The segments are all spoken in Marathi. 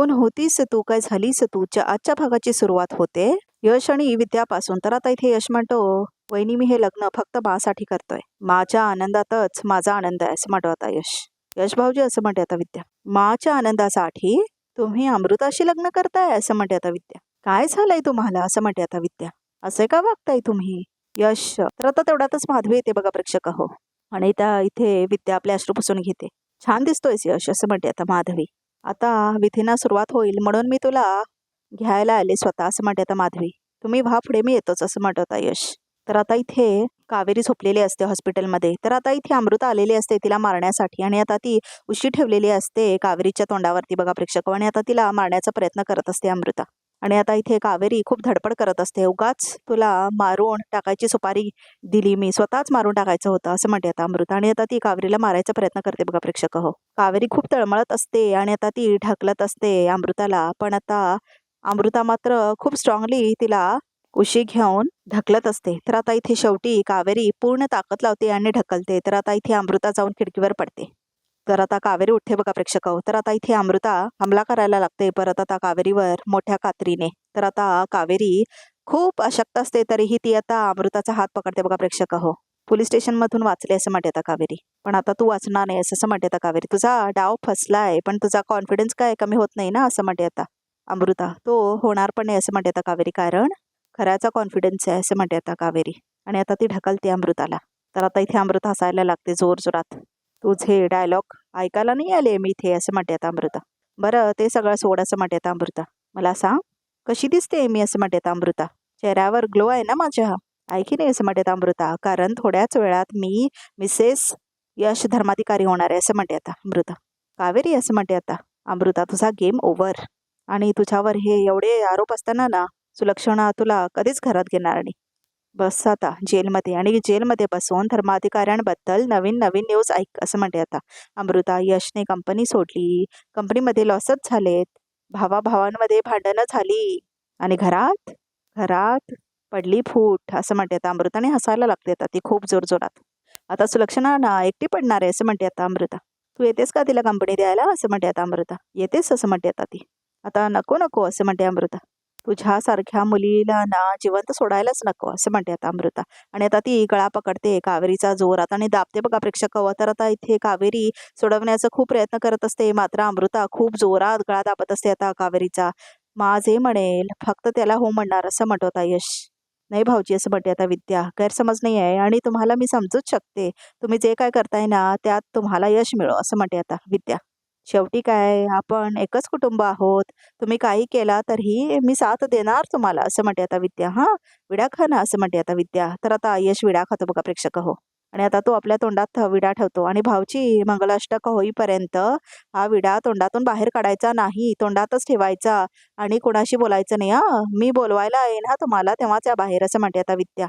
कोण होतीस तू? काय झालीस तू? च्या आजच्या भागाची सुरुवात होते. यश आणि विद्यापासून. तर आता इथे यश म्हणतो वहिनी मी हे लग्न फक्त बासाठी करतोय. माच्या आनंदातच माझा आनंद आहे असं म्हणतो आता यश. यश भाऊजी असं म्हणते आता विद्या. माच्या आनंदासाठी तुम्ही अमृताशी लग्न करताय असं म्हणते आता विद्या. काय झालंय तुम्हाला? असं म्हणते आता विद्या. असे का वागताय तुम्ही? यश. तर आता तेवढ्यातच माधवी येते बघा प्रेक्षक हो आणि त्या इथे विद्या आपल्या अश्रू पुसून घेते. छान दिसतोयस यश असं म्हणते आता माधवी. आता विधीना सुरुवात होईल म्हणून मी तुला घ्यायला आले स्वतः असं म्हणते आता माधवी. तुम्ही व्हा पुढे मी येतोच असं म्हणत होता यश. तर आता इथे कावेरी झोपलेली असते हॉस्पिटलमध्ये. तर आता इथे अमृता आलेली असते तिला मारण्यासाठी आणि आता ती उशी ठेवलेली असते कावेरीच्या तोंडावरती बघा प्रेक्षक. आणि आता तिला मारण्याचा प्रयत्न करत असते अमृता. आणि आता इथे कावेरी खूप धडपड करत असते. उगाच तुला मारून टाकायची सुपारी दिली मी स्वतःच मारून टाकायचं होतं असं म्हणते आता अमृता. आणि आता ती कावेरीला मारायचा प्रयत्न करते बघा प्रेक्षक. हो कावेरी खूप तळमळत असते आणि आता ती ढकलत असते अमृताला. पण आता अमृता मात्र खूप स्ट्रॉंगली तिला उशी घेऊन ढकलत असते. तर आता इथे शेवटी कावेरी पूर्ण ताकद लावते आणि ढकलते. तर आता इथे अमृता जाऊन खिडकीवर पडते. तर आता कावेरी उठते बघा प्रेक्षक हो, तर आता इथे अमृता हमला करायला लागते परत आता कावेरीवर मोठ्या कात्रीने. तर आता कावेरी खूप अशक्त असते तरीही ती आता अमृताचा हात पकडते बघा प्रेक्षक हो. पोलीस स्टेशन मधून वाचले असं म्हणते आता कावेरी. पण आता तू वाचणार नाही असं म्हणते आता कावेरी. तुझा डाव फसलाय पण तुझा कॉन्फिडन्स काय कमी होत नाही ना असं म्हणते आता अमृता. तो होणार पण नाही असं म्हणते आता कावेरी कारण खऱ्याचा कॉन्फिडन्स आहे असं म्हणते आता कावेरी. आणि आता ती ढकलते अमृताला. तर आता इथे अमृता हसायला लागते जोर जोरात तुझे डायलॉग ऐकायला नाही आले मी इथे असं म्हणते अमृता. बरं ते सगळं सोड असं म्हणते अमृता. मला सांग कशी दिसते मी असं म्हणते अमृता? चेहऱ्यावर ग्लो आहे ना माझ्या? ऐकी नाही असं म्हणते अमृता? कारण थोड्याच वेळात मी मिसेस यश धर्माधिकारी होणार आहे असं म्हणते आता अमृता. कावेरी असं म्हणते आता अमृता तुझा गेम ओव्हर आणि तुझ्यावर हे एवढे आरोप असताना ना सुलक्षणा तुला कधीच घरात घेणार नाही. बस आता जेलमध्ये. आणि जेलमध्ये बसून धर्माधिकाऱ्यांबद्दल नवीन नवीन न्यूज ऐक असं म्हणते आता. अमृता यशने कंपनी सोडली. कंपनीमध्ये लॉसच झालेत. भावाभावांमध्ये भांडणं झाली. आणि घरात घरात पडली फूट असं म्हणते आता अमृताने. हसायला लागते आता ती खूप जोरजोरात आता सुलक्षणा ना एकटी पडणार आहे असं म्हणते आता अमृता. तू येतेस का तिला कंपनी द्यायला? असं म्हणते आता अमृता. येतेस असं म्हणते आता ती. आता नको नको असं म्हणते अमृता. तुझ्यासारख्या मुलीला ना जिवंत सोडायलाच नको असं म्हणते आता अमृता. आणि आता ती गळा पकडते कावेरीचा जोरात आणि दाबते बघा प्रेक्षक तर आता इथे कावेरी सोडवण्याचा खूप प्रयत्न करत असते. मात्र अमृता खूप जोरात गळा दाबत असते आता कावेरीचा. माझे म्हणेल फक्त त्याला हो म्हणणार असं म्हणतो आता यश. नाही भाऊजी असं म्हणते आता विद्या. गैरसमज नाही आहे आणि तुम्हाला मी समजूच शकते. तुम्ही जे काय करताय ना त्यात तुम्हाला यश मिळो असं म्हणते आता विद्या. शेवटी काय आपण एकच कुटुंब आहोत तुम्ही काही केला तरीही मी साथ देणार तुम्हाला असं म्हणते आता विद्या. हां विडा खा ना असं म्हणते आता विद्या. तर आता यश विडा खातो बघा प्रेक्षक हो. आणि आता तो आपल्या तोंडात विडा ठेवतो आणि भाऊची मंगलाष्टक होईपर्यंत हा विडा तोंडातून बाहेर काढायचा नाही तोंडातच ठेवायचा आणि कोणाशी बोलायचं नाही. हा मी बोलवायला येईन हा तुम्हाला तेव्हाच या बाहेर असं म्हणते आता विद्या.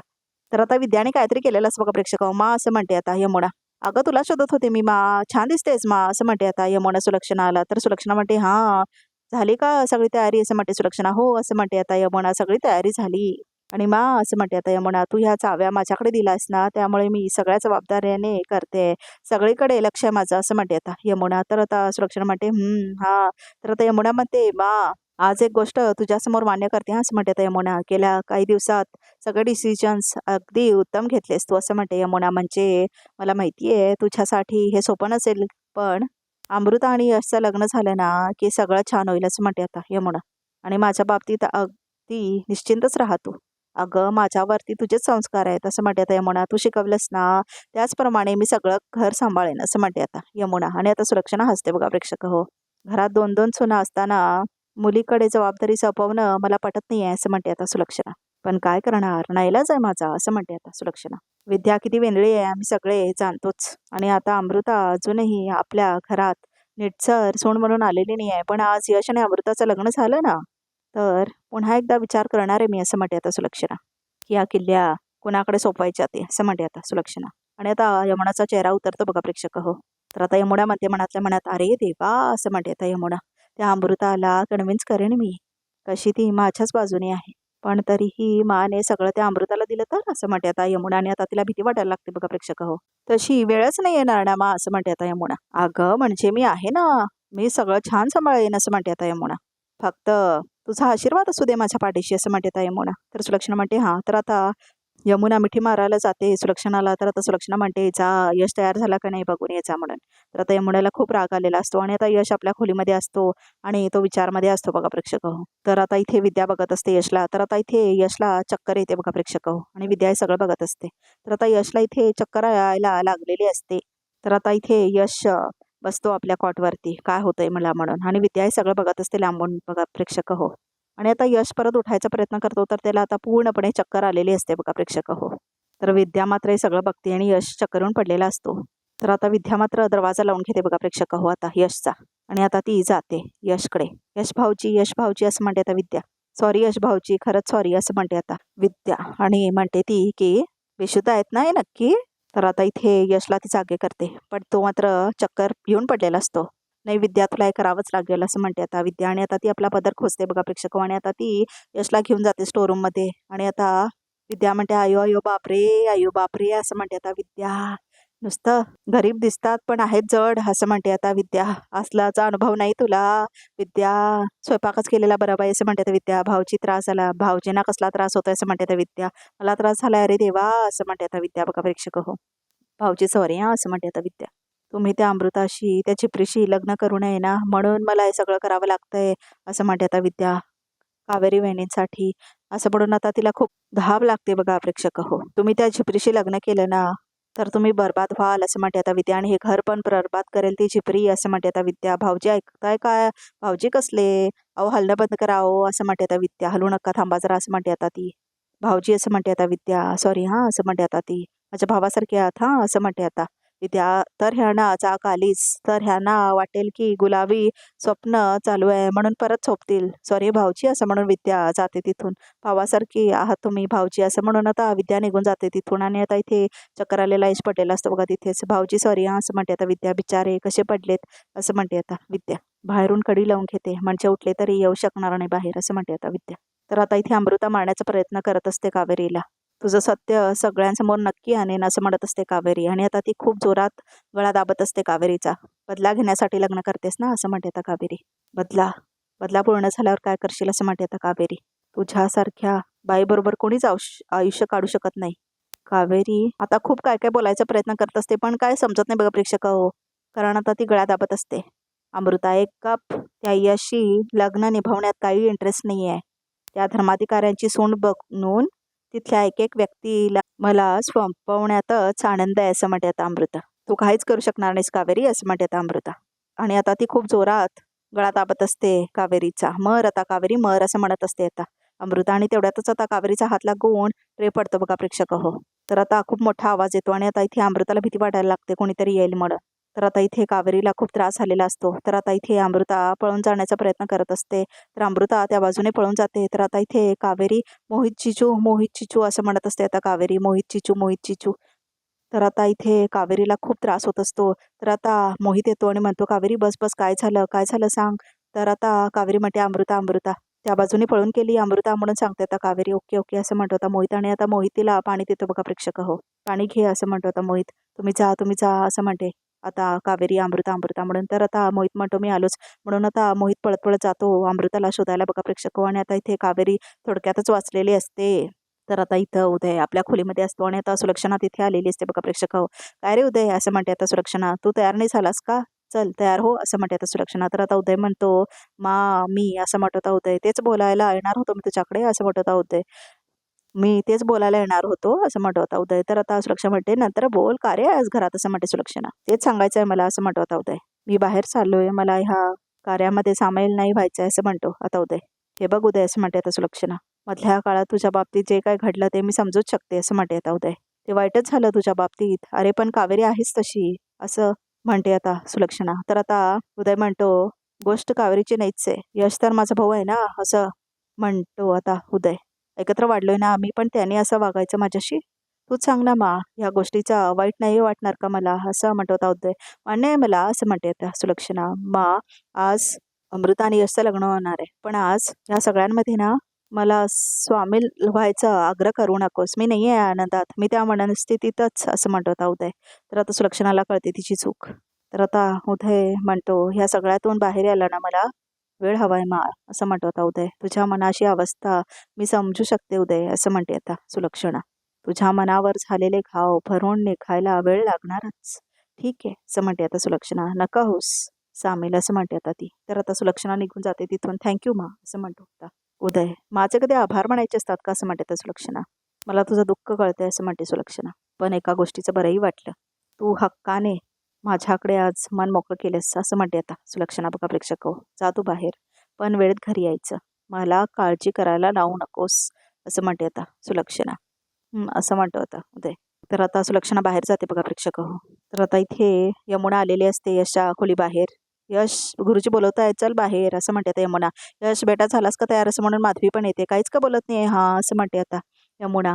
तर आता विद्याने काहीतरी केलेलं असं बघा प्रेक्षक हो. मा असं म्हणते आता यमुना. अगं तुला शोधत होते मी मा छान दिसतेस मा असं म्हणते आता यमुना सुलक्षणा आला तर सुलक्षणा म्हणते हां झाली का सगळी तयारी? असं म्हणते सुलक्षणा हो असं म्हणते आता यमुना सगळी तयारी झाली. आणि मा असं म्हणते आता यमुना तू ह्या चाव्या माझ्याकडे दिलास ना त्यामुळे मी सगळ्या जबाबदाऱ्याने करते. सगळीकडे लक्ष आहे माझं असं म्हणते आता यमुना. तर आता सुलक्षणा म्हणते हम्म हा. तर आता यमुना म्हणते मा आज एक गोष्ट तुझ्यासमोर मान्य करते हा असं म्हणते यमुना. गेल्या काही दिवसात सगळे डिसिजन्स अगदी उत्तम घेतलेस तू असं म्हणते यमुना. म्हणजे मला माहिती आहे तुझ्यासाठी हे सोपं नसेल पण अमृता आणि यशचं लग्न झालं ना की सगळं छान होईल असं म्हणते आता यमुना. आणि माझ्या बाबतीत अगदी निश्चिंतच राहा तू. अगं माझ्यावरती तुझेच संस्कार आहेत असं म्हणते आता यमुना. तू शिकवलंस ना त्याचप्रमाणे मी सगळं घर सांभाळेन असं म्हणते आता यमुना. आणि आता सुरक्षणा हसते बघा प्रेक्षक हो. घरात दोन दोन सुना असताना मुलीकडे जबाबदारी सोपवणं मला पटत नाही आहे असं म्हणते आता सुलक्षणा पण काय करणार? नाहीलाच आहे माझा असं म्हणते आता सुलक्षणा विद्या किती वेंदळी आहे आम्ही सगळे जाणतोच. आणि आता अमृता अजूनही आपल्या घरात नीटसर सोन म्हणून आलेली नाही आहे पण आज यश आणि अमृताचं लग्न झालं ना तर पुन्हा एकदा विचार करणार आहे मी असं म्हणते आता सुलक्षणा की या किल्ल्या कुणाकडे सोपवायच्या ते असं म्हणते आता सुलक्षणा आणि आता यमुनाचा चेहरा उतरतो बघा प्रेक्षक हो. तर आता यमुना म्हणते मनातल्या मनात अरे देवा असं म्हणते आता यमुना. त्या अमृताला कन्व्हिन्स करेन मी. कशी ती माझ्याच बाजूने आहे. पण तरीही माने सगळं त्या अमृताला दिलं तर असं म्हणते आता यमुना आणि आता तिला भीती वाटायला लागते बघा प्रेक्षक हो. तशी वेळच नाही येणार ना मा असं म्हणते आता यमुना. अगं म्हणजे मी आहे ना मी सगळं छान सांभाळेन असं म्हणते आता यमुना. फक्त तुझा आशीर्वाद असू दे माझ्या पाठीशी असं म्हणते आता यमुना. तर सुलक्षणा म्हणते हां तर आता यमुना मिठी मारायला जाते सुलक्षणाला. तर आता सुलक्षणा म्हणते जा यश तयार झाला का नाही बघून यायचा म्हणून. तर आता यमुनाला खूप राग आलेला असतो आणि आता यश आपल्या खोलीमध्ये असतो आणि तो विचारमध्ये असतो बघा प्रेक्षक हो. तर आता इथे विद्या बघत असते यशला. तर आता इथे यशला चक्कर येते बघा प्रेक्षक हो. आणि विद्या हे सगळं बघत असते. तर आता यशला इथे चक्कर यायला लागलेली असते. तर आता इथे यश बसतो आपल्या कॉटवरती. काय होतंय मला? म्हणून. आणि विद्या हे सगळं बघत असते लांबून बघा प्रेक्षक हो. आणि आता यश परत उठायचा प्रयत्न करतो तर त्याला आता पूर्णपणे चक्कर आलेली असते बघा प्रेक्षक. हो, हो तर विद्या मात्र हे सगळं बघते आणि यश चक्करून पडलेला असतो. तर आता विद्या मात्र दरवाजा लावून घेते बघा प्रेक्षक. हो आता यशचा. आणि आता ती जाते यशकडे. यश भाऊजी यश भाऊजी असं म्हणते आता विद्या. सॉरी यश भाऊजी खरंच सॉरी असं म्हणते आता विद्या. आणि म्हणते ती की बेशुद्ध आहेत ना हे नक्की? तर आता इथे यशला ती जागे करते. पण तो मात्र चक्कर येऊन पडलेला असतो. नाही विद्या तुला हे करावंच लागेल असं म्हणते आता विद्या आणि आता ती आपला पदर खोचते बघा प्रेक्षक आणि आता ती यशला घेऊन जाते स्टोरूममध्ये आणि आता विद्या म्हणते आयो आयो बापरे आयो बापरे असं म्हणते आता विद्या नुसतं गरीब दिसतात पण आहेत जड असं म्हणते आता विद्या असलाचा अनुभव नाही तुला विद्या. स्वयंपाकच केलेला बरा बाई असं म्हणते आता विद्या. भाऊची त्रास झाला. भाऊजींना कसला त्रास होतोय असं म्हणते आता विद्या. मला त्रास झाला अरे देवा असं म्हणते आता विद्या बघा प्रेक्षक हो भाऊची सॉरी हां असं म्हणते आता विद्या. तुम्ही त्या अमृताशी त्या चिपरीशी लग्न करू नये ना म्हणून मला हे सगळं करावं लागतंय असं म्हणते आता विद्या. कावेरी वहिनींसाठी. असं म्हणून आता तिला खूप धाव लागते बघा प्रेक्षक. हो तुम्ही त्या झिपरीशी लग्न केलं ना तर तुम्ही बरबाद व्हाल असं म्हणते आता विद्या. आणि हे घर पण बरबाद करेल ती झिपरी असं म्हणते आता विद्या. भाऊजी ऐकताय काय भाऊजी कसले? अहो हलणं बंद करा अहो असं म्हणते आता विद्या. हलू नका थांबा जरा असं म्हणते आता ती. भाऊजी असं म्हणते आता विद्या. सॉरी हां असं म्हणते आता ती. माझ्या भावासारखी आहात हां असं म्हणते आता. विद्या तर ह्यांना चाक आलीच. तर ह्यांना वाटेल की गुलाबी स्वप्न चालू आहे म्हणून परत झोपतील. सॉरी भाऊजी असं म्हणून विद्या जाते तिथून. भावासारखी आहात तुम्ही भाऊजी असं म्हणून आता विद्या निघून जाते तिथून आणि आता इथे चक्कर आलेला यश पटेल असतो बघा तिथेच. भाऊजी सॉरी हां असं म्हणते आता विद्या बिचारे कसे पडलेत असं म्हणते आता विद्या. बाहेरून कडी लावून घेते. म्हणजे उठले तरी येऊ शकणार नाही बाहेर असं म्हणते आता विद्या. तर आता इथे अमृता मारण्याचा प्रयत्न करत असते कावेरीला. तुझं सत्य सगळ्यांसमोर नक्की आणेन असं म्हणत असते कावेरी. आणि आता ती खूप जोरात गळा दाबत असते कावेरीचा. बदला घेण्यासाठी लग्न करतेस ना असं म्हणते आता कावेरी. बदला बदला पूर्ण झाल्यावर काय करशील असं म्हणते आता कावेरी. तुझ्यासारख्या बाईबरोबर कोणीच आयुष्य आयुष्य काढू शकत नाही. कावेरी आता खूप काय काय बोलायचा प्रयत्न करत असते पण काय समजत नाही बघा प्रेक्षक हो कारण आता ती गळ्या दाबत असते. अमृता एक कप त्या यशी लग्न निभावण्यात काही इंटरेस्ट नाही आहे त्या धर्माधिकाऱ्यांची सोंड बघून तिथल्या एक एक व्यक्तीला मला संपवण्यातच आनंद आहे असं म्हणते आता अमृता. तू काहीच करू शकणार नाहीस कावेरी असं म्हणते अमृता. आणि आता ती खूप जोरात गळा दाबत असते कावेरीचा. मर आता कावेरी मर असं म्हणत असते आता अमृता. आणि तेवढ्यातच आता कावेरीचा हात लागून रे पडतो बघा प्रेक्षक. हो. तर आता खूप मोठा आवाज येतो आणि आता इथे अमृताला भीती वाटायला लागते. कोणीतरी येईल म्हणून. तर आता इथे कावेरीला खूप त्रास झालेला असतो. तर आता इथे अमृता पळून जाण्याचा प्रयत्न करत असते. तर अमृता त्या बाजूने पळून जाते. तर आता इथे कावेरी मोहित चिचू मोहित चिचू असं म्हणत असते आता कावेरी मोहित चिचू मोहित चिचू. तर आता इथे कावेरीला खूप त्रास होत असतो. तर आता मोहित येतो आणि म्हणतो कावेरी बस बस काय झालं? काय झालं सांग. तर आता कावेरी म्हणते अमृता अमृता. त्या बाजूने पळून केली अमृता म्हणून सांगते आता कावेरी ओके ओके असं म्हणतो आता मोहित. आणि आता मोहितीला पाणी देतो बघा प्रेक्षक हो पाणी घे असं म्हणतो आता मोहित. तुम्ही जा तुम्ही जा असं म्हणते. आता कावेरी अमृता अमृता म्हणून. तर आता मोहित म्हणतो मी आलोच. म्हणून आता मोहित पळत पळत जातो अमृताला शोधायला. बघा प्रेक्षक आणि आता इथे कावेरी थोडक्यातच वाचलेली असते. तर आता इथं उदय आपल्या खोलीमध्ये असतो आणि आता सुलक्षणा तिथे आलेली असते बघा प्रेक्षक. हो काय रे उदय? असं म्हणते आता सुलक्षणा तू तयार नाही झालास का? चल तयार हो असं म्हणते आता सुलक्षणा तर आता उदय म्हणतो मा मी असं म्हणत होता उदय. तेच बोलायला येणार होतो मी तुझ्याकडे असं म्हणत होता उदय. मी तेच बोलायला येणार होतो असं म्हणत होता उदय. तर आता सुरक्षा म्हणते नंतर बोल का रे आज घरात असं म्हणते सुलक्षणा तेच सांगायचं आहे मला असं म्हणत होता उदय. मी बाहेर चाललोय मला ह्या कार्यामध्ये सामील नाही व्हायचं आहे असं म्हणतो आता उदय. हे बघ उदय असं म्हणते आता सुलक्षणा मधल्या काळात तुझ्या बाबतीत जे काय घडलं ते मी समजूच शकते असं म्हणते आता उदय. ते वाईटच झालं तुझ्या बाबतीत. अरे पण कावेरी आहेच तशी असं म्हणते आता सुलक्षणा तर आता उदय म्हणतो गोष्ट कावेरीची नाहीच आहे. यश तर माझा भाऊ आहे ना असं म्हणतो आता उदय. एकत्र वाढलोय ना आम्ही पण त्याने असं वागायचं माझ्याशी. तूच सांग ना मा ह्या गोष्टीचा वाईट नाही वाटणार का मला? असं म्हणत होता उदय. मान्य आहे मला असं म्हणते आता सुलक्षणा. मा आज अमृता आणि यशचं लग्न होणार आहे. पण आज ह्या सगळ्यांमध्ये ना मला स्वामील व्हायचा आग्रह करू नकोस. मी नाही आहे आनंदात. मी त्या मनस्थितीतच असं म्हणतो होता उदय. तर आता सुलक्षणाला कळते तिची चूक. तर आता उदय म्हणतो ह्या सगळ्यातून बाहेर यायला ना मला वेळ हवाय मा असं म्हणतो आता उदय. तुझ्या मनाची अवस्था मी समजू शकते उदय असं म्हणते आता सुलक्षणा. तुझ्या मनावर झालेले घाव भरून निघायला वेळ लागणारच. ठीक आहे असं म्हणते आता सुलक्षणा. नका होस सामील असं म्हणते आता ती. तर आता सुलक्षणा निघून जाते तिथून. थँक्यू मा असं म्हणतो आता उदय. माझे कधी आभार म्हणायचे असतात का असं म्हणते आता सुलक्षणा. मला तुझं दुःख कळतंय असं म्हणते सुलक्षणा. पण एका गोष्टीचं बरंही वाटलं. तू हक्काने माझ्याकडे आज मन मोकळं केलंस असं म्हणते आता. सुलक्षणा बघा प्रेक्षक हो. जा तू बाहेर. पण वेळेत घरी यायचं. मला काळजी करायला लावू नकोस असं म्हणते आता सुलक्षणा. असं म्हणतो आता. उदय. तर आता सुलक्षणा बाहेर जाते बघा प्रेक्षक हो. तर आता इथे यमुना आलेली असते यशा खोली बाहेर. यश गुरुजी बोलवत आहे चल बाहेर असं म्हणते आता यमुना. यश बेटा झालास का तयार? असं म्हणून माधवी पण येते. काहीच का बोलत नाही? हा असं म्हणते आता यमुना.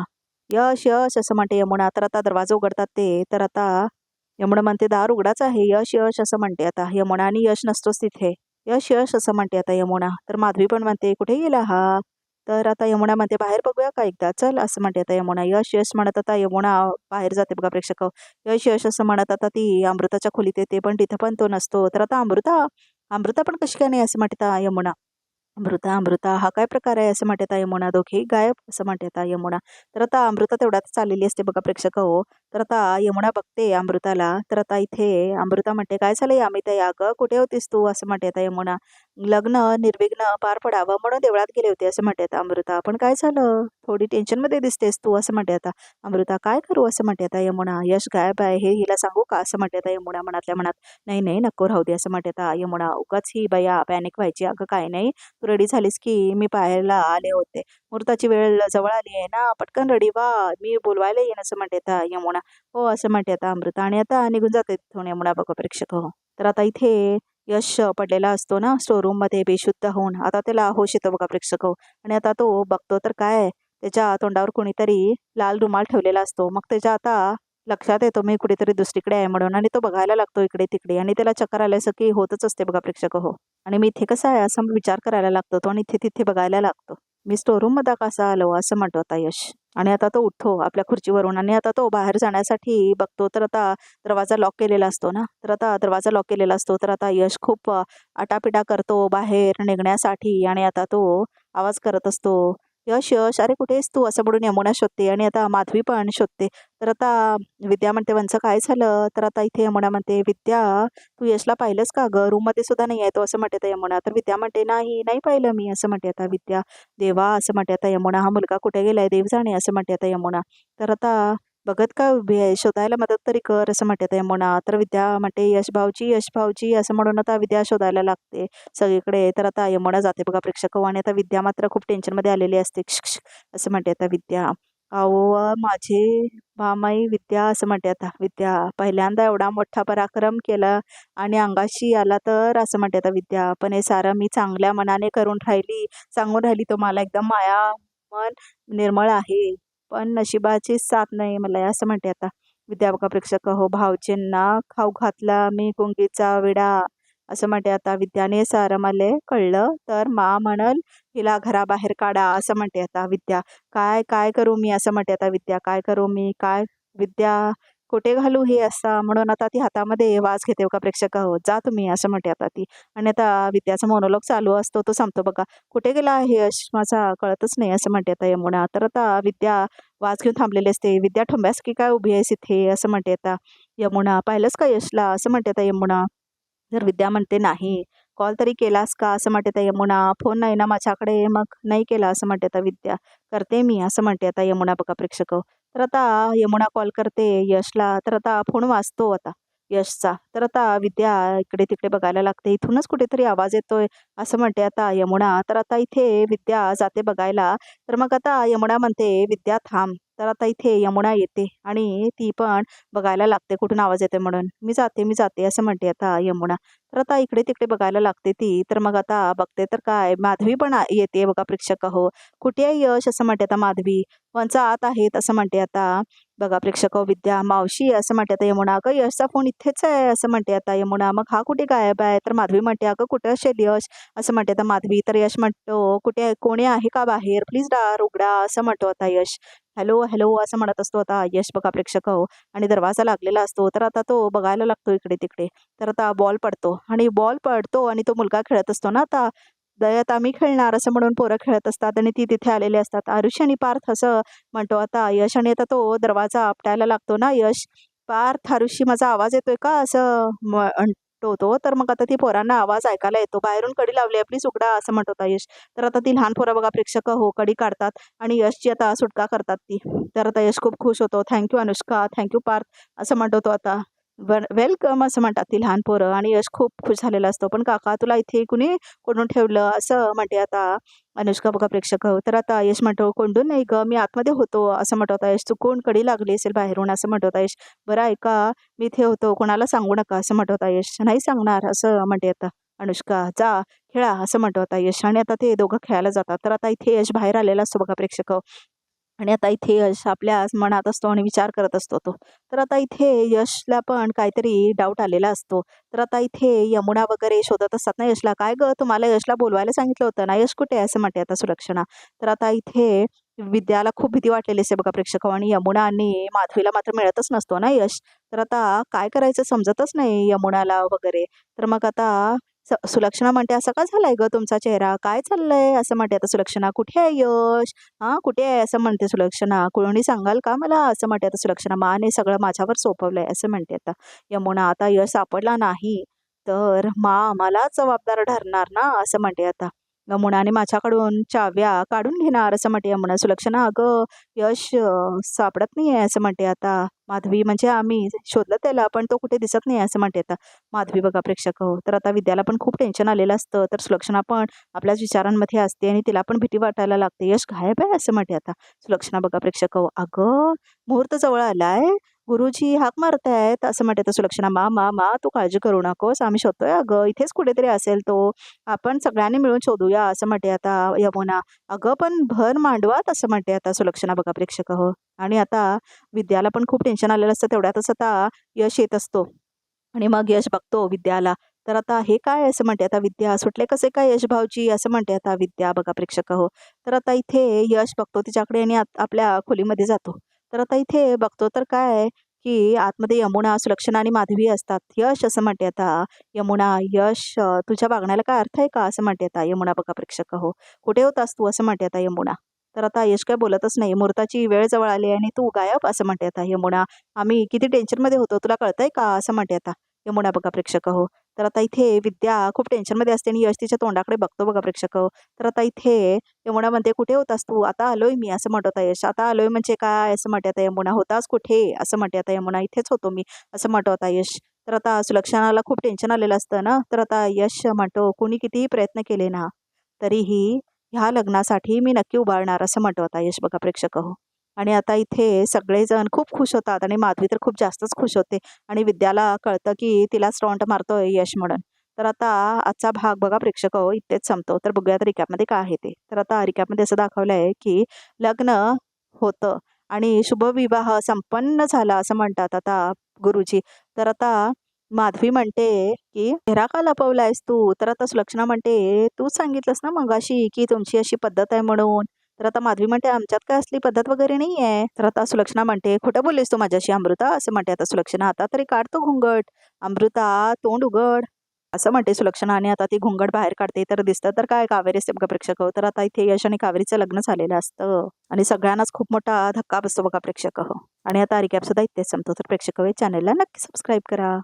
यश यश असं म्हणते यमुना. तर आता दरवाजा उघडतात ते. तर आता यमुना म्हणते दार उघडाच आहे. यश यश असं म्हणते आता. यमुना आणि यश नसतोच तिथे. यश यश असं म्हणते आता यमुना. तर माधवी पण म्हणते कुठे गेला हा? तर आता यमुना म्हणते बाहेर बघूया का एकदा. चल असं म्हणते आता यमुना. यश यश म्हणत आता यमुना बाहेर जाते बघा प्रेक्षक. यश यश असं म्हणत आता ती अमृताच्या खोलीत येते. पण तिथं पण तो नसतो. तर आता अमृता अमृता पण कशी काय नाही असं म्हणते आता यमुना. अमृता अमृता हा काय प्रकार आहे असं म्हणते आता यमुना दोघे गायब असं म्हणते आता यमुना तर आता अमृता तेवढ्यात चाललेली असते बघा प्रेक्षक हो. तर आता यमुना बघते अमृताला. तर आता इथे अमृता म्हणते काय झालं अमिता या ग कुठे होतीस तू? असं म्हणते आता यमुना लग्न निर्विघ्न पार पडावं म्हणून देवळात गेले होते असं म्हणते अमृता. पण काय झालं? थोडी टेन्शनमध्ये दिसतेस तू? असं म्हणते आता अमृता. काय करू? असं म्हणते आता यमुना यश गायब आहे हे हिला सांगू का? असं म्हणते आता यमुना मनातल्या मनात. नाही नाही नको राहू दे असं म्हणते आता यमुना उगाच ही बया पॅनिक व्हायची. अगं काय नाही. रेडी झालीस की मी पाहायला आले होते. मुहूर्ताची वेळ जवळ आली आहे ना? पटकन रेडी वा मी बोलवायला येईन असं म्हणते आता यमुना. हो असं म्हणते आता अमृता. आणि आता निघून जाते तिथून यमुना बघा प्रेक्षक. हो. तर आता इथे यश पडलेला असतो ना? स्टोरूममध्ये बेशुद्ध होऊन. आता त्याला होश येतो बघा प्रेक्षक. हो. आणि आता तो बघतो तर काय? त्याच्या तोंडावर कोणीतरी लाल रुमाल ठेवलेला असतो. मग त्याच्या आता लक्षात येतो मी कुठेतरी दुसरीकडे आहे म्हणून आणि तो बघायला लागतो इकडे तिकडे आणि त्याला चक्कर आल्याचं की होतच असते बघा प्रेक्षक हो. आणि मी इथे कसं आहे असं विचार करायला लागतो तो आणि इथे तिथे बघायला लागतो. मी स्टोरूममध्ये कसा आलो असं म्हणतो आता यश. आणि आता तो उठतो आपल्या खुर्चीवरून आणि आता तो बाहेर जाण्यासाठी बघतो तर आता दरवाजा लॉक केलेला असतो ना? तर आता दरवाजा लॉक केलेला असतो तर आता यश खूप आटापिटा करतो बाहेर निघण्यासाठी आणि आता तो आवाज करत असतो यश यश अरे कुठे आहेस तू? असं म्हणून यमुना शोधते आणि आता माधवी पण शोधते. तर आता विद्या म्हणते वंच काय झालं? तर आता इथे यमुना म्हणते विद्या तू यशला पाहिलंस का गं? रूममध्ये सुद्धा नाही आहे तो असं म्हणते यमुना. तर विद्या म्हणते नाही नाही पाहिलं मी असं म्हणते आता विद्या. देवा असं म्हणते आता यमुना हा मुलगा कुठे गेलाय? देव जाणे असं म्हणते आता यमुना. तर आता बघत का उभी आहे? शोधायला मदत तरी कर असं म्हणते आता यमुना तर विद्या म्हणते यश भाऊजी यश असं म्हणून आता विद्या शोधायला लागते. सगळीकडे तर आता यमुना जाते बघा प्रेक्षक. आणि आता विद्या मात्र खूप टेन्शनमध्ये आलेली असते. असं म्हणते आता विद्या. अहो माझे भामाई विद्या असं म्हणते आता विद्या. पहिल्यांदा एवढा मोठा पराक्रम केला आणि अंगाशी आला तर असं म्हणते आता विद्या. पण हे सारं मी चांगल्या मनाने करून राहिली. सांगून राहिली तो मला एकदम माया मन निर्मळ आहे. पण नशिबाची साथ नाही मला असं म्हणते आता. विद्यापका प्रेक्षक हो भाऊजींना खाऊ घातला मी गुंगीचा विडा. असं म्हणते आता विद्याने सारं मला कळलं तर मा म्हणल हिला घराबाहेर काढा. असं म्हणते आता विद्या. काय काय करू मी? असं म्हणते आता विद्या. काय करू मी? काय? विद्या कुठे घालू हे असा म्हणून आता ती हातामध्ये वास घेते बघा प्रेक्षक. हो जा तुम्ही असं म्हणते आता ती. आणि आता विद्याचा मोनोलॉग चालू असतो तो सांगतो बघा. कुठे गेला आहे यश माझा कळतच नाही असं म्हणते आता यमुना. तर आता विद्या वास घेऊन थांबलेली असते. विद्या ठोंब्यास की काय उभी आहेस इथे असं म्हणते आता यमुना. पाहिलंस का यशला? असं म्हणते आता यमुना. तर विद्या म्हणते नाही कॉल तरी केलास का? असं म्हणते आता यमुना फोन नाही ना माझ्याकडे मग नाही केला असं म्हणते आता विद्या. करते मी असं म्हणते आता यमुना बघा प्रेक्षक. तर आता यमुना कॉल करते यशला तर आता फोन वाचतो आता यशचा. तर आता विद्या इकडे तिकडे बघायला लागते. इथूनच कुठेतरी आवाज येतोय असं म्हणते आता यमुना. तर आता इथे विद्या जाते बघायला. तर मग आता यमुना म्हणते विद्या थांब. तर आता इथे यमुना येते आणि ती पण बघायला लागते कुठून आवाज येते म्हणून. मी जाते मी जाते. असं म्हणते आता यमुना. तर आता इकडे तिकडे बघायला लागते ती. तर मग आता बघते तर काय माधवी पण येते बघा प्रेक्षक हो. कुठे आहे यश असं म्हणते आता माधवी. वंचा आत आहेत असं म्हणते आता. बघा प्रेक्षक हो, विद्या मावशी असं म्हणते आता यमुना. अगं यशचा फोन इथेच आहे असं म्हणते आता यमुना. मग हा कुठे गायब आहे? तर माधवी म्हणते अगं कुठे असेल यश? असं म्हणते आता माधवी. तर यश म्हणतो कुठे आहे? कोणी आहे का बाहेर? प्लीज डार उघडा असं म्हणतो आता यश. हॅलो हॅलो असं म्हणत असतो आता यश बघा प्रेक्षक हो. आणि दरवाजा लागलेला असतो. तर आता तो बघायला लागतो इकडे तिकडे तर आता बॉल पडतो. आणि बॉल पडतो आणि तो मुलगा खेळत असतो ना आता. दयात आम्ही खेळणार असं म्हणून पोरं खेळत असतात आणि ती तिथे आलेली असतात. आरुष आणि पार्थ असं म्हणतो आता यश आणि आता तो दरवाजा आपटायला लागतो ना यश. पार्थ आरुषी माझा आवाज येतोय का? असं म्हणतो तो. तर मग आता ती पोरांना आवाज ऐकायला येतो. बाहेरून कडी लावली आपली सुगडा असं म्हणत होता यश. तर आता ती लहान पोरं बघा प्रेक्षक हो कडी काढतात आणि यशची आता सुटका करतात ती. तर आता यश खूप खुश होतो. Thank you Anushka. Thank you Parth. असं म्हणतो तो आता. वेलकम असं म्हणतात ती लहान पोरं. आणि यश खूप खुश झालेला असतो. पण काका तुला इथे कुणी कोंडून ठेवलं? असं म्हणते आता अनुष्का बघा प्रेक्षक. हो तर आता यश म्हणतो कोंडून नाही ग मी आतमध्ये होतो असं म्हणतो आता यश. चुकून कडी लागली असेल बाहेरून असं म्हणतो आता यश. बरं ऐका मी इथे होतो. कोणाला सांगू नका असं म्हणतो आता यश. नाही सांगणार असं म्हणते आता अनुष्का. जा खेळा असं म्हणतो आता यश. आणि आता ते दोघं खेळायला जातात. तर आता इथे यश बाहेर आलेला असतो बघा प्रेक्षक. आणि आता इथे यश आपल्या मनात असतो आणि विचार करत असतो तो. तर आता इथे यशला पण काहीतरी डाऊट आलेला असतो. तर आता इथे यमुना वगैरे शोधत असतात ना यशला. काय ग? तुम्हाला यशला बोलवायला सांगितलं होतं ना? यश कुठे आहे? असं म्हणते आता सुलक्षणा. तर आता इथे विद्याला खूप भीती वाटलेली असते बघा प्रेक्षक. आणि यमुना आणि माधवीला मात्र मिळतच नसतो ना यश. तर आता काय करायचं? समजतच नाही यमुनाला वगैरे. तर मग आता स सुलक्षणा म्हणते असं का झालंय ग तुमचा चेहरा? काय चाललंय? असं म्हणते. आता सुलक्षणा कुठे आहे यश? हां कुठे आहे? असं म्हणते सुलक्षणा. कुणी सांगाल का मला? असं म्हणते आता सुलक्षणा. माने सगळं माझ्यावर सोपवलंय. असं म्हणते आता. यमुना आता यश सापडला नाही तर मा आम्हालाच जबाबदार ठरणार ना? असं म्हणते आता. यमुनाने माझ्याकडून चाव्या काढून घेणार असं म्हणते यमुना. सुलक्षणा अगं यश सापडत नाही आहे असं म्हणते आता. माधवी म्हणजे आम्ही. शोधलं त्याला पण तो कुठे दिसत नाही असं म्हणते आता. माधवी बघा प्रेक्षक. हो तर आता विद्याला पण खूप टेन्शन आलेलं असतं. तर सुलक्षणा पण आपल्याच विचारांमध्ये असते आणि तिला पण भीती वाटायला लागते. यश गायब आहे असं म्हणते आता. सुलक्षणा बघा प्रेक्षक. हो अगं मुहूर्त जवळ आलाय. गुरुजी हाक मारतायत असं म्हणते तर सुलक्षणा मा मा मा तू काळजी करू नकोस आम्ही शोधतोय अगं इथेच कुठेतरी असेल तो आपण सगळ्यांनी मिळून शोधूया असं म्हणते आता यमुना. अगं पण भर मांडवात असं म्हणते आता सुलक्षणा बघा प्रेक्षक हो. आणि आता विद्याला पण खूप टेन्शन आलेलं असतं तेवढ्यातच आता यश येत असतो. आणि मग यश बघतो विद्याला. तर आता हे काय असं म्हणते आता विद्या सुटले कसे काय यश भाऊजी असं म्हणते आता विद्या बघा प्रेक्षक हो. तर आता इथे यश बघतो तिच्याकडे आणि आपल्या खोलीमध्ये जातो. तर आता इथे बघतो तर काय की आतमध्ये यमुना सुलक्षणा आणि माधवी असतात. यश असं म्हणते आता. यमुना यश तुझ्या वागण्याला काय अर्थ आहे का? असं म्हणते आता यमुना बघा प्रेक्षक. हो. कुठे होतास तू? असं म्हणते आता यमुना. तर आता यश काय बोलतच नाही. मुहूर्ताची वेळ जवळ आली आणि तू गायब? असं म्हणते आता यमुना. आम्ही किती टेन्शनमध्ये होतो? तुला कळतंय का? असं म्हणते आता यमुना बघा प्रेक्षक. हो. तर आता इथे विद्या खूप टेन्शनमध्ये असते आणि यश तिच्या तोंडाकडे बघतो बघा प्रेक्षक. तर आता इथे यमुना म्हणते कुठे होतास तू? आता आलोय मी असं म्हणत होता यश. आता आलोय म्हणजे काय? असं म्हणते आता यमुना. होतास कुठे? असं म्हणते आता यमुना. इथेच होतो मी असं म्हणत होता यश. तर आता सुलक्षणाला खूप टेन्शन आलेलं असतं ना? तर आता यश म्हणतो कुणी कितीही प्रयत्न केले ना तरीही ह्या लग्नासाठी मी नक्की उभारणार असं म्हणतो आता यश बघा प्रेक्षक. हो आणि आता इथे सगळेजण खूप खुश होतात आणि माधवी तर खूप जास्तच खुश होते आणि विद्याला कळतं की तिला स्टॉन्ट मारतोय यश म्हणून. तर आता आजचा भाग बघा प्रेक्षक हो इथेच संपतो. तर बघूयात रिकॅपमध्ये काय आहे ते. तर आता रिकॅपमध्ये असं दाखवलं आहे की लग्न होतं आणि शुभविवाह संपन्न झाला असं म्हणतात आता गुरुजी. तर आता माधवी म्हणते की चेहरा का लपवलायस तू? तर आता सुलक्षणा म्हणते तूच सांगितलंस ना मगाशी की तुमची अशी पद्धत आहे म्हणून. तर आता माधवी म्हणते आमच्यात काय असली पद्धत वगैरे नाही आहे तर आता सुलक्षणा म्हणते खोटं बोललीस तू माझ्याशी अमृता? असं म्हणते आता सुलक्षणा आता तरी काढतो घुंगट. अमृता तोंड उघड. असं म्हणते सुलक्षणा आणि आता ती घुंगट बाहेर काढते. तर दिसतं तर काय कावेरी असते बघा प्रेक्षक. हो तर आता इथे यश आणि कावेरीचं लग्न झालेलं असतं. आणि सगळ्यांनाच खूप मोठा धक्का बसतो बघा प्रेक्षक. हो आणि आता रिकॅप सुद्धा इथेच संपतो. तर प्रेक्षक हो चॅनलला नक्की सबस्क्राईब करा.